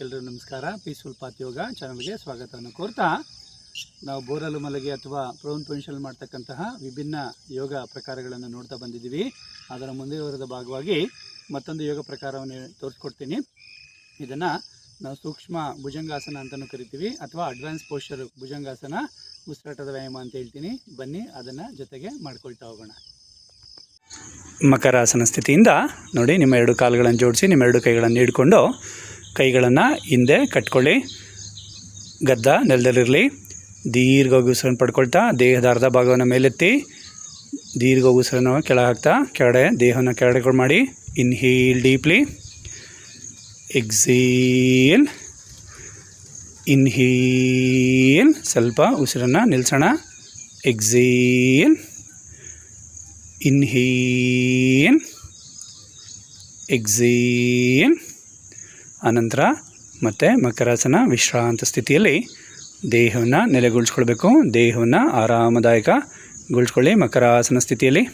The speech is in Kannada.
ಎಲ್ಲರಿಗೂ ನಮಸ್ಕಾರ. ಪೀಸ್ಫುಲ್ ಪಾತ್ ಯೋಗ ಚಾನಲ್ಗೆ ಸ್ವಾಗತವನ್ನು ಕೋರ್ತಾ ನಾವು ಬೋರಲು ಮಲಗೆ ಅಥವಾ ಪ್ರೌನ್ ಪೊನ್ಷನ್ ಮಾಡ್ತಕ್ಕಂತಹ ವಿಭಿನ್ನ ಯೋಗ ಪ್ರಕಾರಗಳನ್ನು ನೋಡ್ತಾ ಬಂದಿದ್ದೀವಿ. ಅದರ ಮುಂದುವರೆದ ಭಾಗವಾಗಿ ಮತ್ತೊಂದು ಯೋಗ ಪ್ರಕಾರವನ್ನು ತೋರಿಸ್ಕೊಡ್ತೀನಿ. ಇದನ್ನು ನಾವು ಸೂಕ್ಷ್ಮ ಭುಜಂಗಾಸನ ಅಂತಲೂ ಕರಿತೀವಿ ಅಥವಾ ಅಡ್ವಾನ್ಸ್ ಪೋಸ್ಚರ್ ಭುಜಂಗಾಸನ, ಉಸಿರಾಟದ ವ್ಯಾಯಾಮ ಅಂತ ಹೇಳ್ತೀನಿ. ಬನ್ನಿ, ಅದನ್ನು ಜೊತೆಗೆ ಮಾಡ್ಕೊಳ್ತಾ ಹೋಗೋಣ. ಮಕರಾಸನ ಸ್ಥಿತಿಯಿಂದ ನೋಡಿ, ನಿಮ್ಮ ಎರಡು ಕಾಲುಗಳನ್ನು ಜೋಡಿಸಿ, ನಿಮ್ಮ ಎರಡು ಕೈಗಳನ್ನು ಹಿಡ್ಕೊಂಡು ಕೈಗಳನ್ನು ಹಿಂದೆ ಕಟ್ಕೊಳ್ಳಿ. ಗದ್ದ ನೆಲದಲ್ಲಿರಲಿ. ದೀರ್ಘ ಉಸಿರನ್ನು ಪಡ್ಕೊಳ್ತಾ ದೇಹದ ಅರ್ಧ ಭಾಗವನ್ನು ಮೇಲೆತ್ತಿ. ದೀರ್ಘ ಉಸಿರನ್ನು ಕೆಳಗೆ ಹಾಕ್ತಾ ಕೆಳಗಡೆ ದೇಹವನ್ನು ಕೆಳಗಡೆ ಮಾಡಿ. ಇನ್ಹೀಲ್ ಡೀಪ್ಲಿ ಎಕ್ಸೀಲ್ ಇನ್ಹೀಲ್ ಸ್ವಲ್ಪ ಉಸಿರನ್ನು ನಿಲ್ಸೋಣ. ಎಕ್ಸೀಲ್ ಇನ್ಹೀಲ್ ಎಕ್ಸೀಲ್ ಆನಂತರ ಮತ್ತೆ ಮಕರಾಸನ ವಿಶ್ರಾಂತ ಸ್ಥಿತಿಯಲ್ಲಿ ದೇಹವನ್ನು ನೆಲೆಗೊಳಿಸ್ಕೊಳ್ಬೇಕು. ದೇಹವನ್ನು ಆರಾಮದಾಯಕಗೊಳಿಸ್ಕೊಳ್ಳಿ ಮಕರಾಸನ ಸ್ಥಿತಿಯಲ್ಲಿ.